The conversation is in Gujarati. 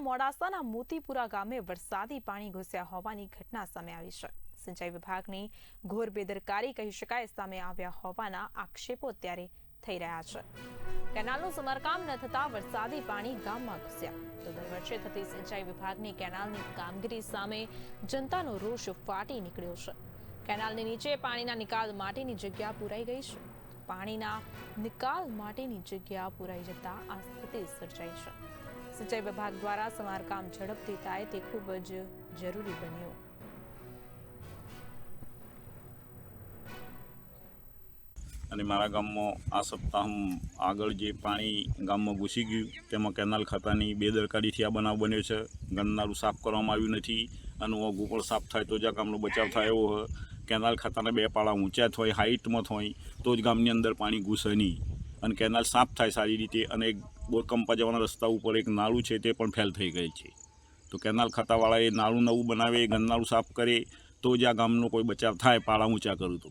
મોડાસાના મોતીપુરા ગામે વરસાદી પાણી ઘૂસ્યા હોવાની ઘટના સામે આવી છે. સિંચાઈ વિભાગની ઘોર બેદરકારી કહી શકાય સામે આવ્યા હોવાના આક્ષેપો અત્યારે થઈ રહ્યા છે. કેનાલનું સમારકામ ન થતા વરસાદી પાણી ગામમાં ઘૂસ્યા. તો દર વર્ષે થતી સિંચાઈ વિભાગની કેનાલની કામગીરી સામે જનતાનો રોષ ફાટી નીકળ્યો છે. કેનાલની નીચે પાણીના નિકાલ માટેની જગ્યા પુરાઈ ગઈ છે. પાણીના નિકાલ માટેની જગ્યા પુરાઈ જતા આ સ્થિતિ સર્જાઈ છે. સિંચાઈ વિભાગ દ્વારા સમારકામ ઝડપથી થાય તે ખૂબ જ જરૂરી બન્યું. અને મારા ગામમાં આ સપ્તાહ આગળ જે પાણી ગામમાં ઘૂસી ગયું, તેમાં કેનાલ ખાતાની બેદરકારીથી આ બનાવ બન્યો છે. ગંદનારું સાફ કરવામાં આવ્યું નથી અને ઓગું પણ સાફ થાય તો જ આ ગામનો બચાવ થાય એવો કેનાલ ખાતાના બે પાળા ઊંચા થાય હાઇટમાં થાય, તો જ ગામની અંદર પાણી ઘૂસે નહીં. અને કેનાલ સાફ થાય સારી રીતે અને બોરકંપા જવાના રસ્તા ઉપર એક નાળું છે તે પણ ફેલ થઈ ગઈ છે. તો કેનાલ ખાતાવાળાએ નાળું નવું બનાવે, ગંદનાળું સાફ કરે, તો જ આ ગામનો કોઈ બચાવ થાય, પાળા ઊંચા કરું તો.